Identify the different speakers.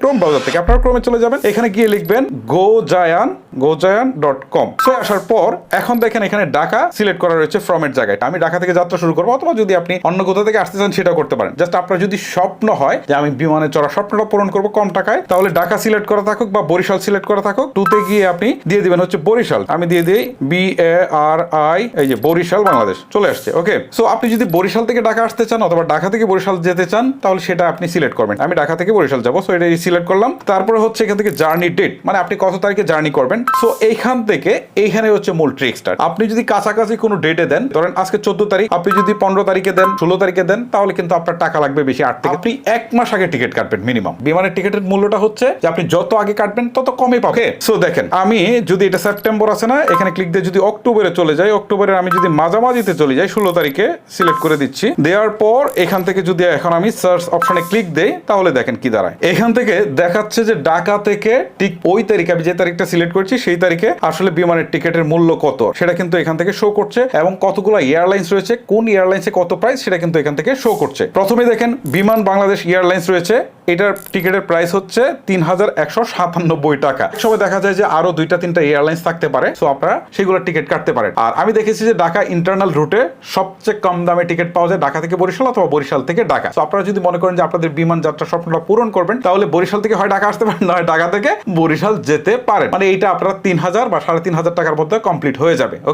Speaker 1: Chrome browser থেকে আপনারা ক্রোমে চলে যাবেন, এখানে গিয়ে লিখবেন GoZayaan GoZayaan dot com so, আসার পর এখন দেখেন এখানে ঢাকা সিলেক্ট করা রয়েছে ফ্রমের জায়গায়। আমি ঢাকা থেকে যাত্রা শুরু করব, অথবা যদি আপনি অন্য কোথাও থেকে আসতে চান, সেটাও করতে পারেন। জাস্ট আপনার যদি স্বপ্ন হয় যে আমি বিমানে চড়া স্বপ্নটা পূরণ করব কম টাকায়, তাহলে ঢাকা সিলেক্ট করা থাকুক বা বরিশাল সিলেক্ট করা থাকুক টুতে গিয়ে আপনি দিয়ে দিবেন হচ্ছে বরিশাল। আমি দিয়ে দিই বি এ আর আই এই যে বরিশাল বাংলাদেশ। চলে আসছে, ওকে? সো, আপনি যদি বরিশাল থেকে ঢাকা আসতে চান, অথবা ঢাকা থেকে বরিশাল যেতে চান, তাহলে সেটা আপনি সিলেক্ট করবেন। আমি ঢাকা থেকে বরিশাল যাব, সো এটা সিলেক্ট করলাম। তারপরে হচ্ছে এখান থেকে জার্নি ডেট মানে আপনি কত তারিখে জার্নি করবেন। সো এইখান থেকে এইখানে হচ্ছে মূল ট্রিক্সটা আপনি যদি কাছাকাছি কোনো ডেটে দেন, ধরেন আজকে চোদ্দ তারিখ, আপনি যদি পনেরো তারিখে দেন, ষোলো তারিখে দেন, তাহলে কিন্তু আপনার টাকা লাগবে বেশি আট থেকে। আপনি এক মাস আগে টিকিট কাটবেন মিনিমাম বিমানের টিকিটের মূল্যটা হচ্ছে যে আপনি যত আগে কাটবেন, তত কমে পাবে সো দেখেন, আমি যদি এটা সেপ্টেম্বর আছে না, এখানে ক্লিক দিয়ে যদি অক্টোবরে চলে যাই অক্টোবরে আমি যদি মাঝামাঝিতে চলে যাই, ষোলো তারিখে সিলেক্ট করে দিচ্ছি। দেওয়ার পর এখান থেকে যদি এখন আমি সার্চ অপশনে ক্লিক দেই, তাহলে দেখেন কি দাঁড়ায়। এখান থেকে দেখাচ্ছে যে ঢাকা থেকে ঠিক ওই তারিখে, আমি যে তারিখটা সিলেক্ট করছি, সেই তারিখে আসলে বিমানের টিকিটের মূল্য কত? সেটা কিন্তু এখান থেকে শো করছে এবং কতগুলো এয়ারলাইন্স রয়েছে, কোন এয়ারলাইন্সে কত প্রাইস সেটা কিন্তু এখান থেকে শো করছে। প্রথমে দেখেন, বিমান বাংলাদেশ এয়ারলাইন্স রয়েছে এটার টিকিটের প্রাইস হচ্ছে তিন হাজার একশো সাতানব্বই টাকা। সময় দেখা যায় যে আরও দুইটা তিনটা এয়ারলাইন্স থাকতে পারে সো আপনারা সেগুলোর টিকিট কাটতে পারেন। আর আমি দেখেছি যে ঢাকা ইন্টারনাল রুটে সবচেয়ে কম দামে টিকিট পাওয়া যায় ঢাকা থেকে বরিশাল অথবা বরিশাল থেকে ঢাকা। তো আপনারা যদি মনে করেন যে আপনাদের বিমান যাত্রা স্বপ্নটা পূরণ করবেন, তাহলে বরিশাল থেকে হয় ঢাকা আসতে পারেন, নয় ঢাকা থেকে বরিশাল যেতে পারেন। মানে এইটা আপনারা তিন হাজার বা সাড়ে তিন হাজার টাকার মধ্যে কমপ্লিট হয়ে যাবে ওকে